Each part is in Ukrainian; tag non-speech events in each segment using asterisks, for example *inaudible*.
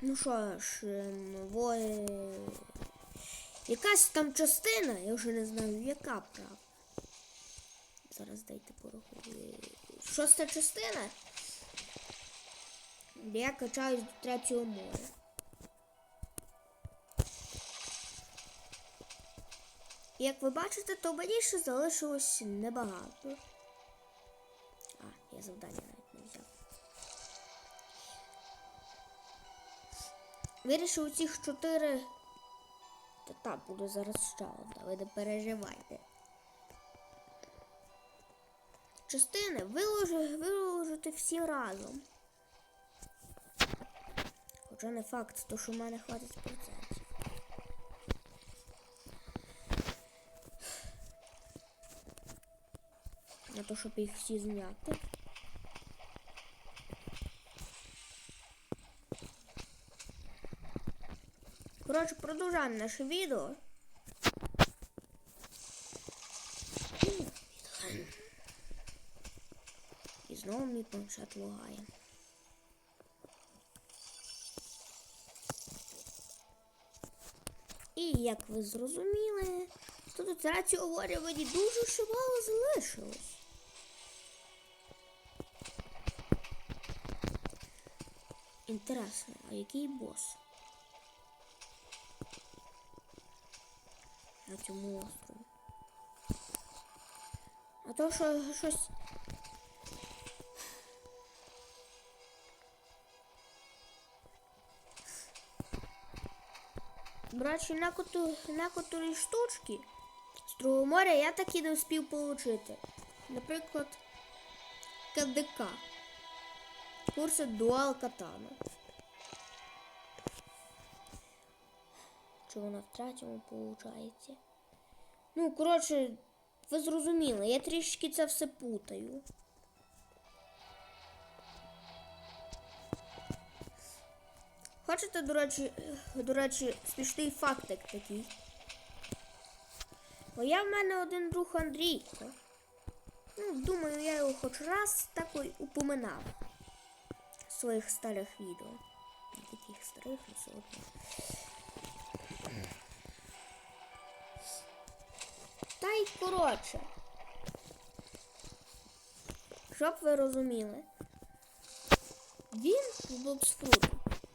Ну що ж, ем, во... е, якась там частина, я вже не знаю, яка правда. Зараз дайте порахую. Шоста частина. Де я качаюсь до третього моря. Як ви бачите, то мені ще залишилось небагато. А, я завдання Вирішив цих чотири. Та там буде зараз ще одна, ви не переживайте. Частини виложи, виложити всі разом. Хоча не факт, то що в мене хватить процентів. На то, щоб їх всі зняти. Коротше, продовжаємо наше відео. І знову мій планшет лагає. І як ви зрозуміли, тут рацію говоря мені дуже ще мало залишилось. Інтересно, а який бос? На цьому острові. А то що щось. Братчі, некоту, некоторі штучки з другого моря я і не встиг отримати. Наприклад, КДК. Курси дуал катана. Чи вона в третьому виходить? Ну, коротше, ви зрозуміли, я трішки це все путаю. Хочете, до речі, до речі, смішний фактик такий. Бо я в мене один друг Андрійко. Ну, думаю, я його хоч раз такий упоминав в своїх старих відео. Не таких старих, але все одно. Та й коротше. Щоб ви розуміли, він в Бобсфруду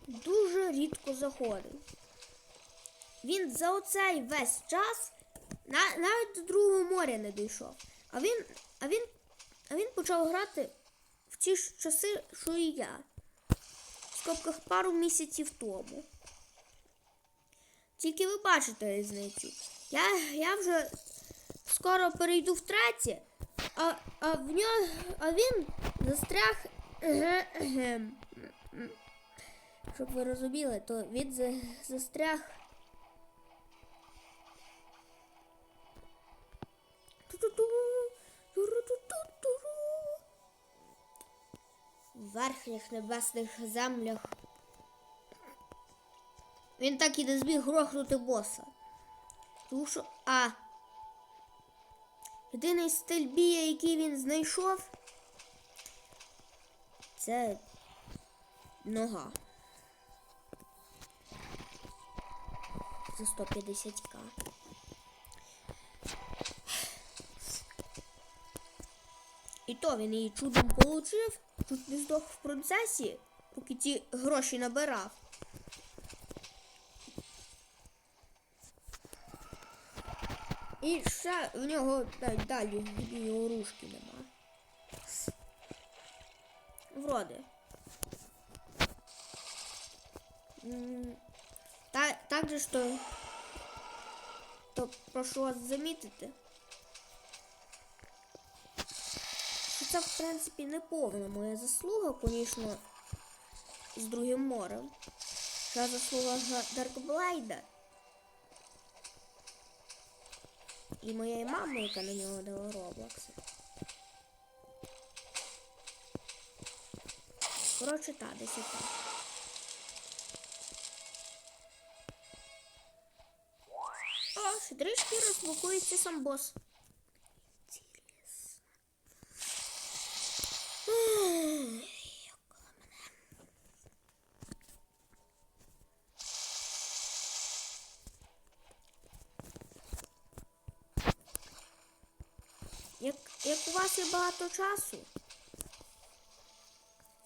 дуже рідко заходив. Він за оцей весь час на, навіть до другого моря не дійшов. А він, а він, а він почав грати в ті ж часи, що і я. В скобках пару місяців тому. Тільки ви бачите різницю. Я, я вже скоро перейду в третє, а, а в нього, а він застряг. Щоб ви розуміли, то він застряг. В верхніх небесних землях. Він так і не зміг грохнути боса. Тому що, а єдиний стиль бія, який він знайшов, це нога. За 150к. І то він її чудом получив, чуть не здох в процесі, поки ті гроші набирав. І ще в нього далі його ружки нема. Вроде. Та, так же, що то прошу вас замітити. Це, в принципі, не повна моя заслуга, звісно, з другим морем. Це заслуга Даркблайда. І моєї мами, яка на нього дала Роблокси. Коротше, та, десь так. О, ще трішки розблокується сам бос. Інтересно. Ой, около мене. Як у вас є багато часу.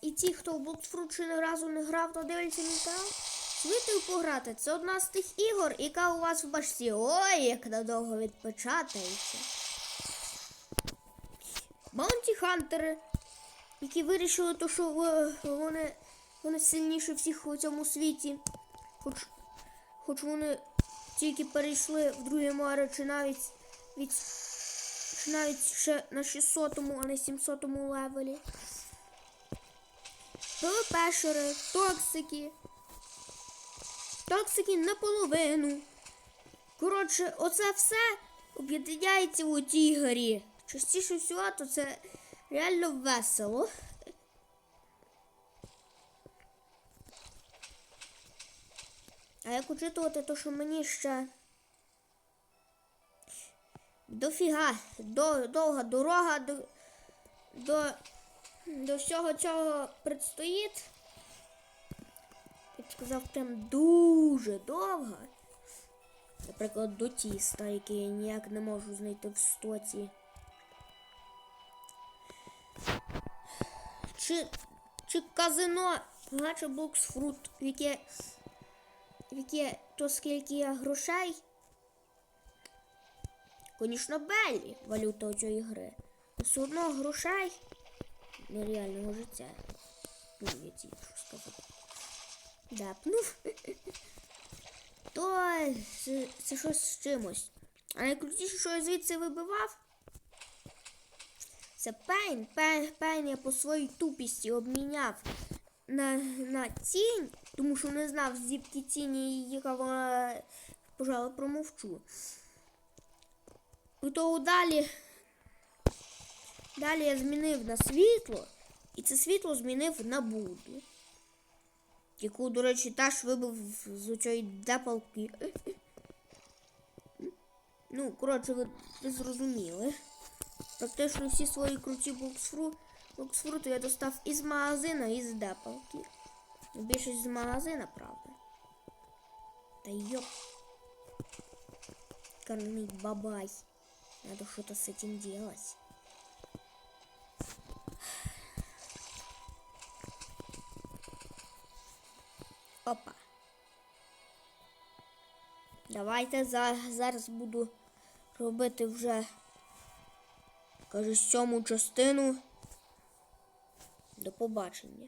І ті, хто в Блоксфрут ще не разу не грав, то дивляться мій канал. Смітив пограти. Це одна з тих ігор, яка у вас в башці. Ой, як надовго відпечатається. Баунті Хантери, які вирішили, то, що е, вони, вони сильніші всіх у цьому світі. Хоч, хоч вони тільки перейшли в друге море, чи навіть від навіть ще на 600-му, а не 700-му левелі. ПВПшери, токсики. Токсики наполовину. Коротше, оце все об'єднається у тій горі. Частіше всього, то це реально весело. А як учитувати, то що мені ще дофіга, до, довга дорога до, до, до всього цього предстоїть. Я б сказав, прям дуже довга. Наприклад, до тіста, яке я ніяк не можу знайти в стоці. Чи, чи казино Гача Бокс Фрут, в яке, в яке то скільки є грошей. Звісно, Беллі, валюта цієї гри. Все одно грошей нереального життя. Ну, я що сказати. Дапнув. *laughs* То це, це щось з чимось. А найкрутіше, що я звідси вибивав, це пейн. Пейн, пейн я по своїй тупісті обміняв на, на тінь, тому що не знав звідки тіні, яка вона, пожалуй, промовчу. І далі, далі я змінив на світло, і це світло змінив на буду. Яку, до речі, теж вибив з цієї депалки. Ну, коротше, ви, ви зрозуміли. Практично всі свої круті боксфру, боксфрути я достав із магазина, і з депалки. Ну, Більшість з магазина, правда. Та йоп. Корнить бабай. Надо что-то с этим делать. Опа. Давайте за, зараз буду робити вже, каже, сьому частину. До побачення.